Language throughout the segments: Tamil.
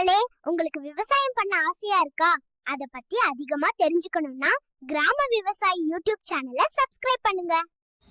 மக்களே உங்களுக்கு விவசாயம் பண்ண ஆசையா இருக்கா? அத பத்தி அதிகமா தெரிஞ்சுக்கணும்னா கிராம விவசாயி யூடியூப் சேனலை சப்ஸ்கிரைப் பண்ணுங்க.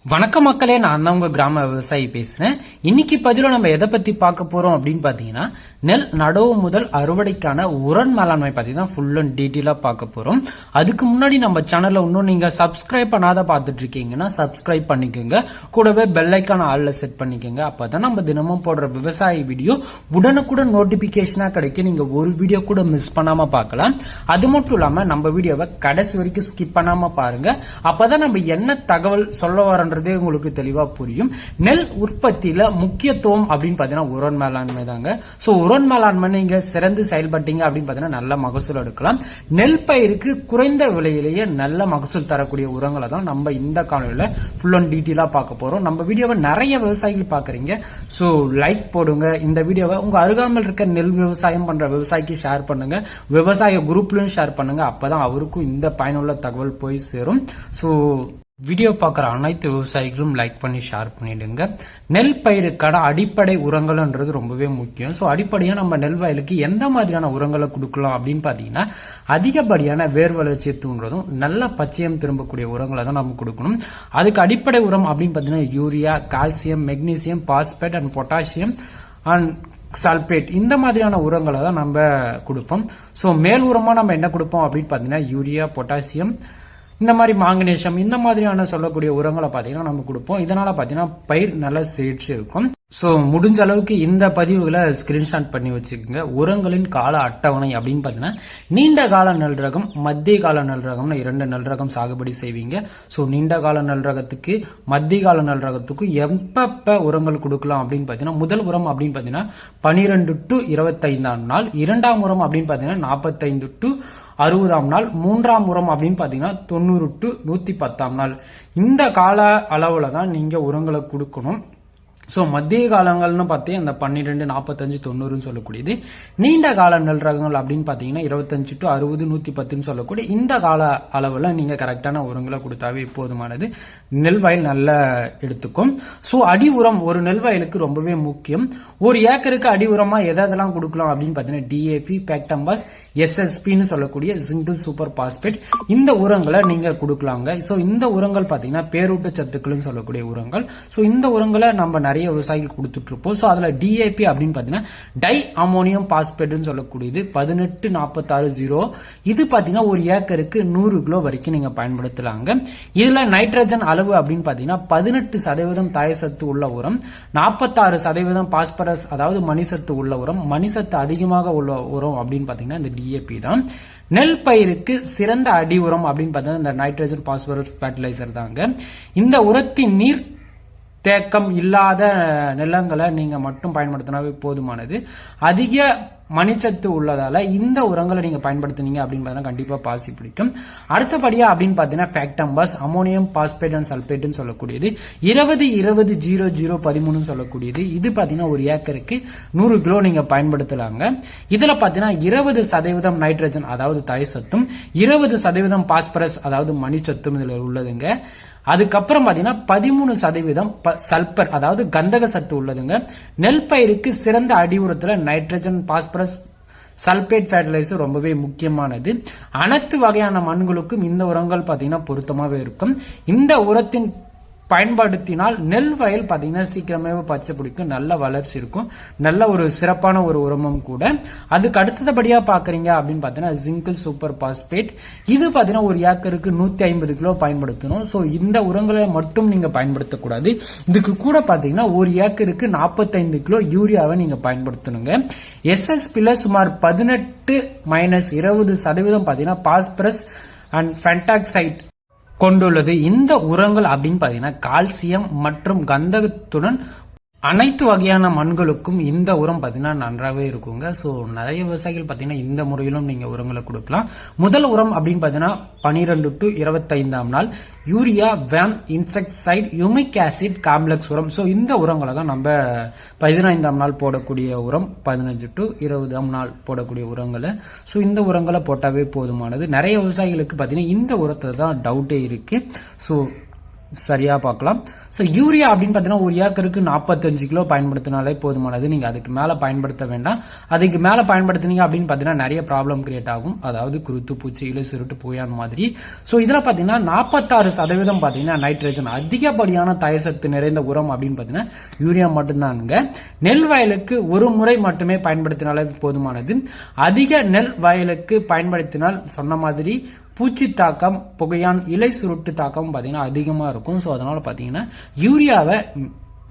வணக்கம் மக்களே நான் தான் உங்க கிராம விவசாயி பேசுறேன். இன்னைக்கு பதில நம்ம எதை பத்தி பார்க்க போறோம் அப்படின்னு பாத்தீங்கன்னா நெல் நடவு முதல் அறுவடைக்கான உரன் மேலாண்மை பத்தி தான் ஃபுல் அண்ட் டீட்டெயிலா பார்க்க போறோம். அதுக்கு முன்னாடி நம்ம சேனல்ல இன்னும் நீங்க சப்ஸ்கிரைப் பண்ணாத பார்த்துட்டு இருக்கீங்கன்னா சப்ஸ்கிரைப் பண்ணிக்கோங்க. கூடவே பெல்லைக்கான ஆளில் செட் பண்ணிக்கோங்க. அப்பதான் நம்ம தினமும் போடுற விவசாய வீடியோ உடனுக்குடன் நோட்டிபிகேஷனா கிடைக்கும் நீங்க ஒரு வீடியோ கூட மிஸ் பண்ணாம பார்க்கலாம். அது மட்டும் இல்லாம நம்ம வீடியோவை கடைசி வரைக்கும் ஸ்கிப் பண்ணாம பாருங்க. அப்பதான் நம்ம என்ன தகவல் சொல்ல வரன்றதே உங்களுக்கு தெளிவா புரியும். நெல் உற்பத்தியில முக்கியத்துவம் அப்படின்னு பாத்தீங்கன்னா உரன் மேலாண்மை தாங்க. ஸோ முரண் மேலாண்மை நீங்க சிறந்து செயல்பட்டீங்க அப்படின்னு பாத்தீங்கன்னா நல்ல மகசூல் எடுக்கலாம். நெல் பயிருக்கு குறைந்த விலையிலேயே நல்ல மகசூல் தரக்கூடிய உரங்களை தான் நம்ம இந்த காலையில ஃபுல் அண்ட் டீட்டெயிலா பார்க்க போறோம். நம்ம வீடியோவை நிறைய விவசாயிகள் பாக்குறீங்க சோ லைக் போடுங்க. இந்த வீடியோவை உங்க அருகாமல் இருக்க நெல் விவசாயம் பண்ற விவசாயிக்கு ஷேர் பண்ணுங்க. விவசாய குரூப்லயும் ஷேர் பண்ணுங்க. அப்பதான் அவருக்கும் இந்த பயனுள்ள தகவல் போய் சேரும். சோ வீடியோ பார்க்குற அனைத்து விவசாயிகளும் லைக் பண்ணி ஷேர் பண்ணிடுங்க. நெல் பயிருக்கான அடிப்படை உரங்கள்ன்றது ரொம்பவே முக்கியம். ஸோ அடிப்படையாக நம்ம நெல் வயலுக்கு எந்த மாதிரியான உரங்களை கொடுக்கலாம் அப்படின்னு பார்த்தீங்கன்னா அதிகப்படியான வேர் வளர்ச்சி தூண்டுறதும் நல்ல பச்சையம் திரும்பக்கூடிய உரங்களை தான் நம்ம கொடுக்கணும். அதுக்கு அடிப்படை உரம் அப்படின்னு பார்த்தீங்கன்னா urea calcium magnesium phosphate and potassium and sulphate இந்த மாதிரியான உரங்களை தான் நம்ம கொடுப்போம். ஸோ மேல் உரமாக நம்ம என்ன கொடுப்போம் அப்படின்னு பார்த்தீங்கன்னா யூரியா பொட்டாசியம் இந்த மாதிரி மாங்கனேஷம் இந்த மாதிரியான சொல்லக்கூடிய உரங்களை பார்த்தீங்கன்னா நம்ம கொடுப்போம். இதனால பார்த்தீங்கன்னா பயிர் நல்லா செழிச்சு இருக்கும். ஸோ முடிஞ்ச அளவுக்கு இந்த பதிவுகளை ஸ்கிரீன்ஷாட் பண்ணி வச்சுக்கோங்க. உரங்களின் கால அட்டவணை அப்படின்னு பார்த்தீங்கன்னா நீண்ட கால நெல் ரகம் மத்திய கால நெல் ரகம்னு இரண்டு நெல் ரகம் சாகுபடி செய்வீங்க. ஸோ நீண்ட கால நெல் ரகத்துக்கு மத்திய கால நெல் ரகத்துக்கு எப்பப்ப உரங்கள் கொடுக்கலாம் அப்படின்னு பார்த்தீங்கன்னா முதல் உரம் அப்படின்னு பார்த்தீங்கன்னா பனிரெண்டு டு இருபத்தைந்தாம் நாள். இரண்டாம் உரம் அப்படின்னு பார்த்தீங்கன்னா நாற்பத்தைந்து டு அறுபதாம் நாள் மூன்றாம் உரம் அப்படின்னு பார்த்தீங்கன்னா தொண்ணூறு டு நூற்றி பத்தாம் நாள். இந்த கால அளவில் தான் நீங்கள் உரங்களை கொடுக்கணும். ஸோ மத்திய காலங்கள்னு பார்த்தே அந்த பன்னிரெண்டு நாற்பத்தஞ்சு தொண்ணூறுன்னு சொல்லக்கூடியது. நீண்ட கால நெல் ரகங்கள் அப்படின்னு பார்த்தீங்கன்னா இருபத்தஞ்சு டு அறுபது நூற்றி பத்துன்னு சொல்லக்கூடிய இந்த கால அளவில் நீங்கள் கரெக்டான உரங்களை கொடுத்தாவே போதுமானது. நெல் வயல் நல்லா எடுத்துக்கும். ஸோ அடி உரம் ஒரு நெல் வயலுக்கு ரொம்பவே முக்கியம். ஒரு ஏக்கருக்கு அடி உரமாக எதை எதெல்லாம் கொடுக்கலாம் அப்படின்னு பார்த்தீங்கன்னா டிஏபி பேக்டம்பாஸ் எஸ்எஸ்பின்னு சொல்லக்கூடிய சிங்கிள் சூப்பர் பாஸ்பேட் இந்த உரங்களை நீங்கள் கொடுக்கலாங்க. ஸோ இந்த உரங்கள் பார்த்தீங்கன்னா பேரூட்ட சத்துக்கள்னு சொல்லக்கூடிய உரங்கள். ஸோ இந்த உரங்களை நம்ம நிறைய விவசாயிகள் கொடுத்துட்ருப்போம். ஸோ அதில் டிஏபி அப்படின்னு பார்த்தீங்கன்னா டை அமோனியம் பாஸ்பேட்னு சொல்லக்கூடியது பதினெட்டு நாற்பத்தாறு ஜீரோ இது பார்த்தீங்கன்னா ஒரு ஏக்கருக்கு நூறு கிலோ வரைக்கும் நீங்கள் பயன்படுத்தலாங்க. இதில் நைட்ரஜன் அளவு அப்படின்னு பார்த்தீங்கன்னா பதினெட்டு சதவீதம் தாயசத்து உள்ள உரம் நாற்பத்தாறு சதவீதம் பாஸ்பரஸ் அதாவது மணிசத்து உள்ள உரம் மணிசத்து அதிகமாக உள்ள உரம் அப்படின்னு பார்த்தீங்கன்னா இந்த டிஏபி தான். நெல் பயிருக்கு சிறந்த அடி உரம் அப்படின்னு பார்த்தீங்கன்னா இந்த நைட்ரஜன் பாஸ்பரஸ் ஃபர்டிலைசர் தாங்க. இந்த உரத்தின் நீர் தேக்கம் இல்லாத நிலங்களை நீங்கள் மட்டும் பயன்படுத்தினாவே போதுமானது. அதிக மணிச்சத்து உள்ளதால் இந்த உரங்களை நீங்கள் பயன்படுத்துனீங்க அப்படின்னு பார்த்தீங்கன்னா கண்டிப்பாக பாசி பிடிக்கும். அடுத்தபடியாக அப்படின்னு பார்த்தீங்கன்னா ஃபேக்டம்பஸ் அமோனியம் பாஸ்பேட் அண்ட் சல்பேட்னு சொல்லக்கூடியது. இருபது இருபது ஜீரோ ஜீரோ பதிமூணுன்னு சொல்லக்கூடியது. இது பார்த்தீங்கன்னா ஒரு ஏக்கருக்கு நூறு கிலோ நீங்கள் பயன்படுத்தலாங்க. இதில் பார்த்தீங்கன்னா இருபது சதவீதம் நைட்ரஜன் அதாவது தாய் சத்தும் இருபது சதவீதம் பாஸ்பரஸ் அதாவது மணிச்சத்தும் இதில் உள்ளதுங்க. அதுக்கப்புறம் பாத்தீங்கன்னா பதிமூணு சதவீதம் சல்பர் அதாவது கந்தக சத்து உள்ளதுங்க. நெல் பயிருக்கு சிறந்த அடி உரத்துல நைட்ரஜன் பாஸ்பரஸ் சல்பேட் ஃபர்டிலைசர் ரொம்பவே முக்கியமானது. அனைத்து வகையான மண்களுக்கும் இந்த உரங்கள் பாத்தீங்கன்னா பொருத்தமாவே இருக்கும். இந்த உரத்தின் பயன்படுத்தினால் நெல் வயல் பார்த்தீங்கன்னா சீக்கிரமே பச்சை பிடிக்கும் நல்ல வளர்ச்சி இருக்கும். நல்ல ஒரு சிறப்பான ஒரு உரமும் கூட. அதுக்கு அடுத்தபடியாக பார்க்குறீங்க அப்படின்னு பார்த்தீங்கன்னா ஜிங்கிள் சூப்பர் பாஸ்பேட் இது பார்த்தீங்கன்னா ஒரு ஏக்கருக்கு நூற்றி ஐம்பது கிலோ பயன்படுத்தணும். ஸோ இந்த உரங்களை மட்டும் நீங்கள் பயன்படுத்தக்கூடாது. இதுக்கு கூட பார்த்தீங்கன்னா ஒரு ஏக்கருக்கு நாற்பத்தைந்து கிலோ யூரியாவை நீங்கள் பயன்படுத்தணுங்க. எஸ்எஸ்பியில் சுமார் பதினெட்டு மைனஸ் இருபது சதவீதம் பார்த்தீங்கன்னா பாஸ்பரஸ் அண்ட் ஃபென்டாக்சைட் கொண்டுள்ளது. இந்த உரங்கள் அப்படின்னு பார்த்தீங்கன்னா கால்சியம் மற்றும் கந்தகத்துடன் அனைத்து வகையான மண்களுக்கும் இந்த உரம் பார்த்தீங்கன்னா நன்றாகவே இருக்குங்க. ஸோ நிறைய விவசாயிகள் பார்த்தீங்கன்னா இந்த முறையிலும் நீங்கள் உரங்களை கொடுக்கலாம். முதல் உரம் அப்படின்னு பார்த்தீங்கன்னா பனிரெண்டு டு இருபத்தைந்தாம் நாள் urea VAM insecticide humic acid complex உரம். ஸோ இந்த உரங்களை தான் நம்ம பதினைந்தாம் நாள் போடக்கூடிய உரம் பதினஞ்சு டு இருபதாம் நாள் போடக்கூடிய உரங்களை. ஸோ இந்த உரங்களை போட்டாவே போதுமானது. நிறைய விவசாயிகளுக்கு பார்த்தீங்கன்னா இந்த உரத்தை தான் டவுட்டே இருக்குது ஸோ சரியாக பார்க்கலாம். ஸோ யூரியா அப்படின்னு பார்த்தீங்கன்னா ஒரு ஏக்கருக்கு நாற்பத்தஞ்சு கிலோ பயன்படுத்தினாலே போதுமானது. நீங்கள் அதுக்கு மேலே பயன்படுத்த வேண்டாம். அதுக்கு மேலே பயன்படுத்துனீங்க அப்படின்னு பார்த்தீங்கன்னா நிறைய ப்ராப்ளம் கிரியேட் ஆகும். அதாவது குருத்து பூச்சி இலை சிறுட்டு போயான் மாதிரி. ஸோ இதில் பார்த்தீங்கன்னா நாற்பத்தாறு சதவீதம் பார்த்தீங்கன்னா நைட்ரஜன் அதிகப்படியான தயசத்து நிறைந்த உரம் அப்படின்னு பார்த்தீங்கன்னா யூரியா மட்டும்தானுங்க. நெல் வயலுக்கு ஒரு முறை மட்டுமே பயன்படுத்தினாலே போதுமானது. அதிக நெல் வயலுக்கு பயன்படுத்தினால் சொன்ன மாதிரி பூச்சி தாக்கம் புகையான் இலை சுருட்டு தாக்கம் பார்த்தீங்கன்னா அதிகமாக இருக்கும். ஸோ அதனால் பார்த்தீங்கன்னா யூரியாவை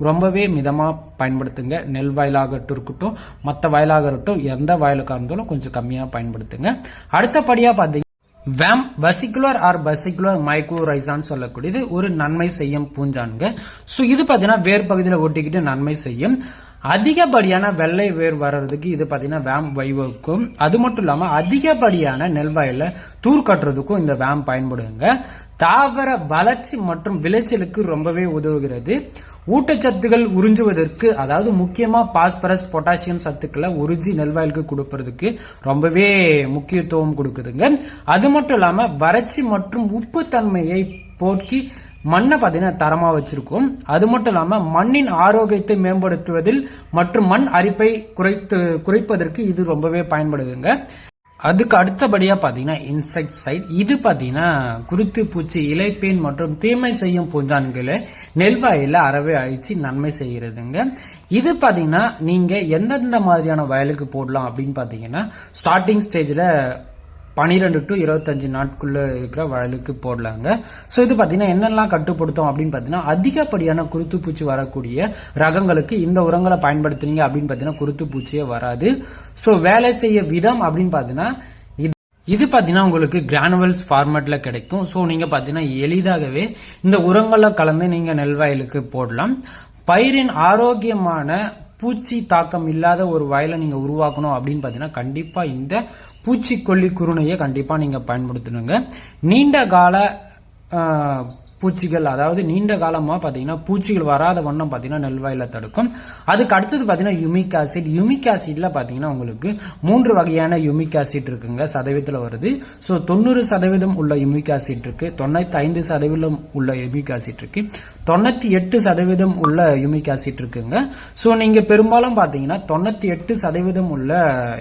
ரொம்பவே மிதமாக பயன்படுத்துங்க. நெல் வயலாகட்டும் இருக்கட்டும் மற்ற வயலாக இருக்கட்டும் எந்த வயலுக்காக இருந்தாலும் கொஞ்சம் கம்மியாக பயன்படுத்துங்க. அடுத்தபடியாக பார்த்தீங்கன்னா வேம் வசிகுலர் ஆர் வசிகுலர் மைக்ரோரைசான்னு சொல்லக்கூடியது ஒரு நன்மை செய்யும் பூஞ்சான்ங்க. ஸோ இது பார்த்தீங்கன்னா வேர் பகுதியில் ஒட்டிக்கிட்டு நன்மை செய்யும். அதிகப்படியான வெள்ளை வேர் வர்றதுக்கு இது பார்த்தீங்கன்னா வேம் வைவுக்கும் அது மட்டும் இல்லாமல் அதிகப்படியான நெல் வயலில் தூர் கட்டுறதுக்கும் இந்த வேம் பயன்படுங்க. தாவர வளர்ச்சி மற்றும் விளைச்சலுக்கு ரொம்பவே உதவுகிறது. ஊட்டச்சத்துகள் உறிஞ்சுவதற்கு அதாவது முக்கியமாக பாஸ்பரஸ் பொட்டாசியம் சத்துக்களை உறிஞ்சி நெல்வாயிலுக்கு கொடுப்பதற்கு ரொம்பவே முக்கியத்துவம் கொடுக்குதுங்க. அது மட்டும் இல்லாமல் வறட்சி மற்றும் உப்பு தன்மையை போக்கி மண்ணை பார்த்தீங்கன்னா தரமாக வச்சிருக்கும். அது மட்டும் இல்லாமல் மண்ணின் ஆரோக்கியத்தை மேம்படுத்துவதில் மற்றும் மண் அரிப்பை குறைத்து குறைப்பதற்கு இது ரொம்பவே பயன்படுதுங்க. அதுக்கு அடுத்தபடியா பாத்தீங்கன்னா இன்செக்ட் சைட் இது பாத்தீங்கன்னா குருத்து பூச்சி இலைப்பேன் மற்றும் தீமை செய்யும் பூஞ்சான்களை நெல்வாயில அறவே அழிச்சு நன்மை செய்கிறதுங்க. இது பாத்தீங்கன்னா நீங்க எந்தெந்த மாதிரியான வயலுக்கு போடலாம் அப்படின்னு பாத்தீங்கன்னா ஸ்டார்டிங் ஸ்டேஜ்ல பனிரெண்டு டு இருபத்தஞ்சு நாட்குள்ளே இருக்கிற வயலுக்கு போடலாங்க. ஸோ இது பார்த்தீங்கன்னா என்னெல்லாம் கட்டுப்படுத்தும் அப்படின்னு பார்த்தீங்கன்னா அதிகப்படியான குருத்து பூச்சி வரக்கூடிய ரகங்களுக்கு இந்த உரங்களை பயன்படுத்துனீங்க அப்படின்னு பார்த்தீங்கன்னா குருத்து பூச்சியே வராது. ஸோ வேலை செய்ய விதம் அப்படின்னு பார்த்தீங்கன்னா இது இது பார்த்தீங்கன்னா உங்களுக்கு கிரானுவல்ஸ் ஃபார்மேட்டில் கிடைக்கும். ஸோ நீங்க பார்த்தீங்கன்னா எளிதாகவே இந்த உரங்களை கலந்து நீங்க நெல் வயலுக்கு போடலாம். பயிரின் ஆரோக்கியமான பூச்சி தாக்கம் இல்லாத ஒரு வயலை நீங்க உருவாக்கணும் அப்படின்னு பார்த்தீங்கன்னா கண்டிப்பாக இந்த பூச்சிக்கொல்லி குருணையை கண்டிப்பாக நீங்கள் பயன்படுத்தணுங்க. நீண்ட கால பூச்சிகள் அதாவது நீண்ட காலமாக பார்த்தீங்கன்னா பூச்சிகள் வராத வண்ணம் பார்த்தீங்கன்னா நெல்வாயில தடுக்கும். அதுக்கு அடுத்தது பார்த்தீங்கன்னா யுமிக் ஆசிட். யுமிக் ஆசிட்ல பார்த்தீங்கன்னா உங்களுக்கு மூன்று வகையான யுமிக் ஆசிட் இருக்குங்க சதவீதத்தில் வருது. ஸோ தொண்ணூறு சதவீதம் உள்ள யுமிக் ஆசிட் இருக்கு. தொண்ணூத்தி ஐந்து சதவீதம் உள்ள யுமிக் ஆசிட் இருக்கு. தொண்ணூத்தி எட்டு சதவீதம் உள்ள யுமிக் ஆசிட் இருக்குங்க. ஸோ நீங்க பெரும்பாலும் பார்த்தீங்கன்னா தொண்ணூத்தி எட்டு சதவீதம் உள்ள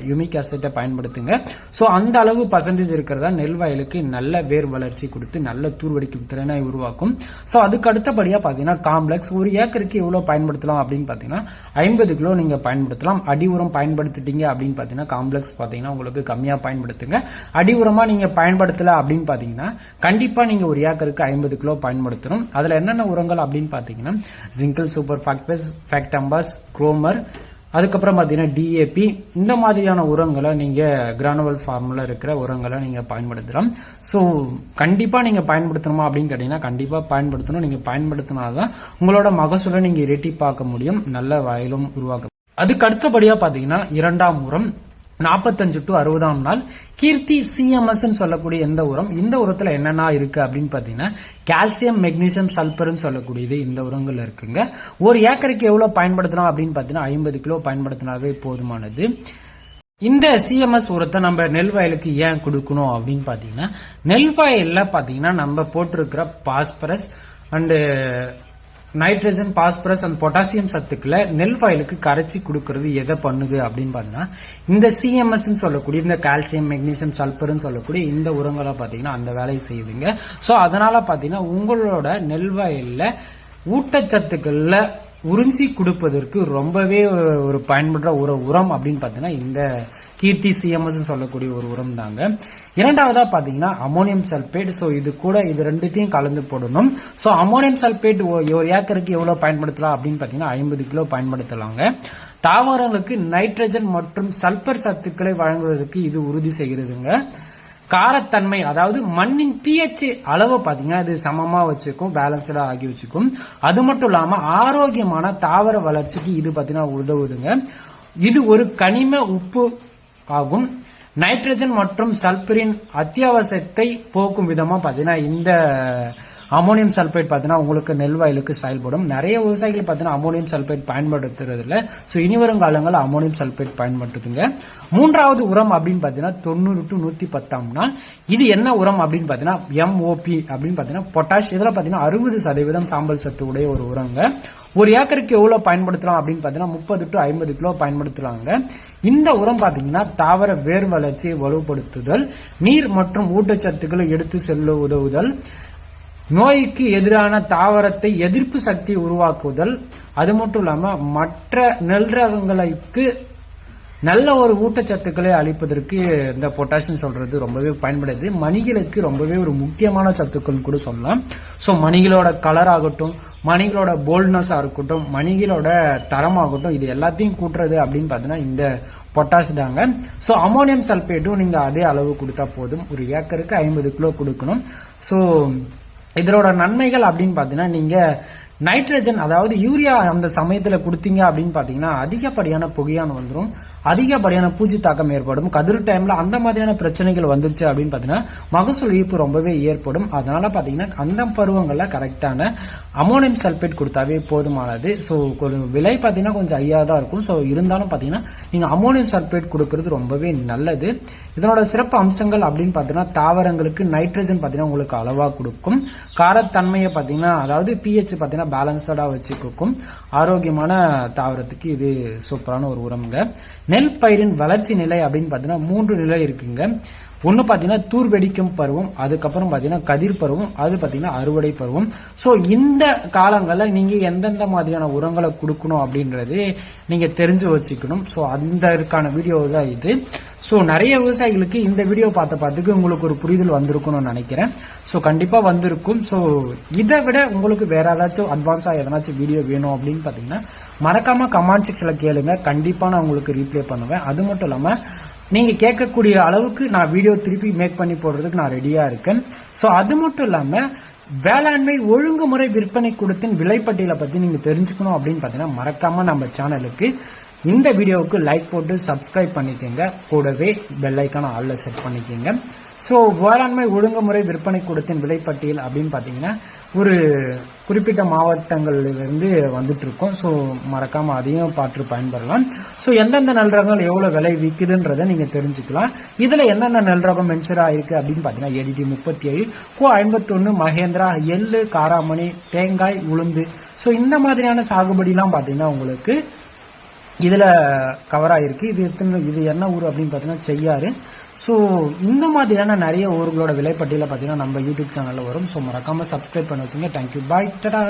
யுமிக் ஆசிட்டை பயன்படுத்துங்க. ஸோ அந்த அளவு பர்சன்டேஜ் இருக்கிறதா நெல் வயலுக்கு நல்ல வேர் வளர்ச்சி கொடுத்து நல்ல தூர்வடிக்கும் திறனை உருவாக்கும் ஸோ அதுக்கு அடுத்தபடியாக பார்த்தீங்கன்னா காம்ப்ளெக்ஸ் ஒரு ஏக்கருக்கு எவ்வளோ பயன்படுத்தலாம் அப்படின்னு பார்த்தீங்கன்னா ஐம்பது கிலோ நீங்கள் பயன்படுத்தலாம். அடி உரம் பயன்படுத்திட்டீங்க அப்படின்னு பார்த்தீங்கன்னா காம்ப்ளெக்ஸ் பார்த்தீங்கன்னா உங்களுக்கு கம்மியாக பயன்படுத்துங்க. அடி உரமாக நீங்கள் பயன்படுத்தலை அப்படின்னு பார்த்தீங்கன்னா கண்டிப்பாக நீங்கள் ஒரு ஏக்கருக்கு ஐம்பது கிலோ பயன்படுத்தணும். அதில் என்னென்ன உரங்கள் அப்படின்னு பார்த்தீங்கன்னா ஜிங்கிள் சூப்பர் ஃபேக்டஸ் ஃபேக்டம்பஸ் குரோமர் அதுக்கப்புறம் பார்த்தீங்கன்னா டிஏபி இந்த மாதிரியான உரங்களை நீங்கள் கிரானுவல் ஃபார்மில் இருக்கிற உரங்களை நீங்கள் பயன்படுத்தலாம். ஸோ கண்டிப்பாக நீங்கள் பயன்படுத்தணுமா அப்படின்னு கேட்டிங்கன்னா கண்டிப்பாக பயன்படுத்தணும். பயன்படுத்தினா தான் உங்களோட மகசூலை நீங்கள் இரட்டி பார்க்க முடியும் நல்ல வயலும் உருவாக்க அதுக்கு அடுத்தபடியாக பார்த்தீங்கன்னா இரண்டாம் உரம் நாற்பத்தஞ்சு டு அறுபதாம் நாள். கீர்த்தி சிஎம்எஸ் சொல்லக்கூடிய எந்த உரம்? இந்த உரத்துல என்னென்ன இருக்கு அப்படின்னு பாத்தீங்கன்னா கால்சியம் மெக்னீசியம் சல்பர்னு சொல்லக்கூடியது இந்த உரங்கள் இருக்குங்க. ஒரு ஏக்கருக்கு எவ்வளவு பயன்படுத்தலாம் அப்படின்னு பாத்தீங்கன்னா ஐம்பது கிலோ பயன்படுத்தினாவே போதுமானது. இந்த சிஎம்எஸ் உரத்தை நம்ம நெல் வயலுக்கு ஏன் கொடுக்கணும் அப்படின்னு பாத்தீங்கன்னா நெல் வயல்ல பாத்தீங்கன்னா நம்ம போட்டிருக்கிற phosphorus and nitrogen phosphorus and potassium சத்துக்களை நெல் வயலுக்கு கரைச்சி கொடுக்கறது எதை பண்ணுது அப்படின்னு பார்த்தீங்கன்னா இந்த சிஎம்எஸ் சொல்லக்கூடிய இந்த கால்சியம் மெக்னீசியம் சல்பர்னு சொல்லக்கூடிய இந்த உரங்களை பார்த்தீங்கன்னா அந்த வேலையை செய்யுதுங்க. ஸோ அதனால பார்த்தீங்கன்னா உங்களோட நெல் வயலில் ஊட்டச்சத்துக்களில் உறிஞ்சி கொடுப்பதற்கு ரொம்பவே ஒரு பயன்படுற ஒரு உரம் அப்படின்னு பார்த்தீங்கன்னா இந்த கீர்த்தி சிஎம்எஸ் சொல்லக்கூடிய ஒரு உரம் தாங்க. இரண்டாவதா பாத்தீங்கன்னா அமோனியம் சல்பேட் ஸோ இது கூட இது ரெண்டுத்தையும் கலந்து போடணும். ஸோ அமோனியம் சல்பேட் ஒரு ஏக்கருக்கு எவ்வளவு பயன்படுத்தலாம் அப்படின்னு பாத்தீங்கன்னா ஐம்பது கிலோ பயன்படுத்தலாங்க. தாவரங்களுக்கு நைட்ரஜன் மற்றும் சல்பர் சத்துக்களை வழங்குவதற்கு இது உறுதி செய்கிறதுங்க. காரத்தன்மை அதாவது மண்ணின் பிஹெச் அளவை பாத்தீங்கன்னா இது சமமா வச்சுக்கும் பேலன்ஸ்டா ஆகி வச்சுக்கும். அது மட்டும் இல்லாம ஆரோக்கியமான தாவர வளர்ச்சிக்கு இது பாத்தீங்கன்னா உதவுதுங்க. இது ஒரு கனிம உப்பு ஆகும். நைட்ரஜன் மற்றும் சல்பரின் அத்தியாவசியத்தை போக்கும் விதமாக பார்த்தீங்கன்னா இந்த அமோனியம் சல்பேட் பார்த்தீங்கன்னா உங்களுக்கு நெல் வயலுக்கு செயல்படும். நிறைய விவசாயிகள் பார்த்தீங்கன்னா அமோனியம் சல்பேட் பயன்படுத்துறது ஸோ ஸோ இனிவரும் காலங்களில் அமோனியம் சல்பேட் பயன்படுத்துங்க மூன்றாவது உரம் அப்படின்னு பார்த்தீங்கன்னா தொண்ணூறு டு நூற்றி பத்தாம் நாள். இது என்ன உரம் அப்படின்னு பார்த்தீங்கன்னா எம்ஓபி அப்படின்னு பார்த்தீங்கன்னா பொட்டாஷ் இதில் பார்த்தீங்கன்னா அறுபது சதவீதம் சாம்பல் சத்து உடைய ஒரு உரங்க. ஒரு ஏக்கருக்கு எவ்வளவு பயன்படுத்தலாம் அப்படின்னு பார்த்தீங்கன்னா முப்பது டு ஐம்பது கிலோ பயன்படுத்துகிறாங்க இந்த உரம் பார்த்தீங்கன்னா தாவர வேர் வளர்ச்சியை வலுப்படுத்துதல் நீர் மற்றும் ஊட்டச்சத்துக்களை எடுத்து செல்ல உதவுதல் நோய்க்கு எதிரான தாவரத்தை எதிர்ப்பு சக்தி உருவாக்குதல் அது மட்டும் இல்லாம மற்ற நெல் ரகங்களுக்கு நல்ல ஒரு ஊட்டச்சத்துக்களை அளிப்பதற்கு இந்த பொட்டாசியம் சொல்றது ரொம்பவே பயன்படுது. மணிகளுக்கு ரொம்பவே ஒரு முக்கியமான சத்துக்கள் கூட சொல்லலாம். ஸோ மணிகளோட கலர் ஆகட்டும் மணிகளோட போல்ட்னஸாக இருக்கட்டும் மணிகளோட தரமாகட்டும் இது எல்லாத்தையும் கூட்டுறது அப்படின்னு பார்த்தீங்கன்னா இந்த பொட்டாஷ் தாங்க. ஸோ அமோனியம் சல்பேட்டும் நீங்கள் அதே அளவு கொடுத்தா போதும். ஒரு ஏக்கருக்கு ஐம்பது கிலோ கொடுக்கணும். ஸோ இதனோட நன்மைகள் அப்படின்னு பார்த்தீங்கன்னா நீங்கள் நைட்ரஜன் அதாவது யூரியா அந்த சமயத்தில் கொடுத்தீங்க அப்படின்னு பார்த்தீங்கன்னா அதிகப்படியான புகையான் வந்துடும் அதிகப்படியான பூச்சி தாக்கம் ஏற்படும். கதிர் டைமில் அந்த மாதிரியான பிரச்சனைகள் வந்துருச்சு அப்படின்னு பார்த்தீங்கன்னா மகசூல் ஈர்ப்பு ரொம்பவே ஏற்படும். அதனால பார்த்தீங்கன்னா அந்த பருவங்களில் கரெக்டான அமோனியம் சல்பேட் கொடுத்தாவே போதுமானது. ஸோ விலை பார்த்தீங்கன்னா கொஞ்சம் ஐயா தான் இருக்கும். ஸோ இருந்தாலும் பார்த்தீங்கன்னா நீங்கள் அமோனியம் சல்பேட் கொடுக்கறது ரொம்பவே நல்லது. இதனோட சிறப்பு அம்சங்கள் அப்படின்னு பார்த்தீங்கன்னா தாவரங்களுக்கு நைட்ரஜன் பார்த்தீங்கன்னா உங்களுக்கு அளவாக கொடுக்கும். காரத்தன்மையை பார்த்தீங்கன்னா அதாவது பிஹெச் பார்த்தீங்கன்னா பேலன்ஸ்டாக வச்சு கொடுக்கும் ஆரோக்கியமான தாவரத்துக்கு இது சூப்பரான ஒரு உரம்ங்க. நெல் பயிரின் வளர்ச்சி நிலை அப்படின்னு பார்த்தீங்கன்னா மூன்று நிலை இருக்குங்க. ஒன்று பார்த்தீங்கன்னா தூர் வெடிக்கும் பருவம் அதுக்கப்புறம் பார்த்தீங்கன்னா கதிர் பருவம் அது பார்த்தீங்கன்னா அறுவடை பருவம். ஸோ இந்த காலங்களில் நீங்கள் எந்தெந்த மாதிரியான உரங்களை கொடுக்கணும் அப்படின்றது நீங்கள் தெரிஞ்சு வச்சுக்கணும். ஸோ அந்த இருக்கான வீடியோ தான் இது. ஸோ நிறைய விவசாயிகளுக்கு இந்த வீடியோ பார்த்த பார்த்துக்கு உங்களுக்கு ஒரு புரிதல் வந்திருக்கும்னு நினைக்கிறேன். ஸோ கண்டிப்பாக வந்திருக்கும். ஸோ இதை விட உங்களுக்கு வேற ஏதாச்சும் அட்வான்ஸாக எதனாச்சும் வீடியோ வேணும் அப்படின்னு பார்த்தீங்கன்னா மறக்காம கமெண்ட் செக்ஷனில் கேளுங்க. கண்டிப்பாக நான் உங்களுக்கு ரீப்ளே பண்ணுவேன். அது மட்டும் இல்லாமல் நீங்கள் கேட்கக்கூடிய அளவுக்கு நான் வீடியோ திருப்பி மேக் பண்ணி போடுறதுக்கு நான் ரெடியாக இருக்கேன். ஸோ அது மட்டும் இல்லாமல் வேளாண்மை ஒழுங்குமுறை விற்பனை கூடத்தின் விலைப்பட்டியலை பற்றி நீங்கள் தெரிஞ்சுக்கணும் அப்படின்னு பார்த்தீங்கன்னா மறக்காமல் நம்ம சேனலுக்கு இந்த வீடியோவுக்கு லைக் போட்டு சப்ஸ்கிரைப் பண்ணிக்கோங்க. கூடவே பெல்லைக்கான ஆளில் செட் பண்ணிக்கோங்க. ஸோ வேளாண்மை ஒழுங்குமுறை விற்பனை கூடத்தின் விலைப்பட்டியல் அப்படின்னு பார்த்தீங்கன்னா ஒரு குறிப்பிட்ட மாவட்டங்கள்லேருந்து வந்துட்டுருக்கோம். ஸோ மறக்காமல் அதையும் பார்த்து பயன்பெறலாம். ஸோ எந்தெந்த நல் ரகங்கள் எவ்வளோ விலை விற்குதுன்றதை நீங்கள் தெரிஞ்சுக்கலாம். இதில் என்னென்ன நல் ரகம் மென்சர் ஆயிருக்கு அப்படின்னு பார்த்தீங்கன்னா எடிடி முப்பத்தி ஏழு கோ ஐம்பத்தொன்று மகேந்திரா எள்ளு காராமணி தேங்காய் உளுந்து. ஸோ இந்த மாதிரியான சாகுபடிலாம் பார்த்தீங்கன்னா உங்களுக்கு இதில் கவர் ஆயிருக்கு. இது எத்தனை இது என்ன ஊர் அப்படின்னு பார்த்தீங்கன்னா செய்யாறு. ஸோ இந்த மாதிரியான நிறைய ஊர்களோட விலைப்பட்டியலை பார்த்தீங்கன்னா நம்ம யூடியூப் சேனலில் வரும். ஸோ மறக்காமல் சப்ஸ்கிரைப் பண்ணி வச்சுங்க. தேங்க்யூ பாய் டடா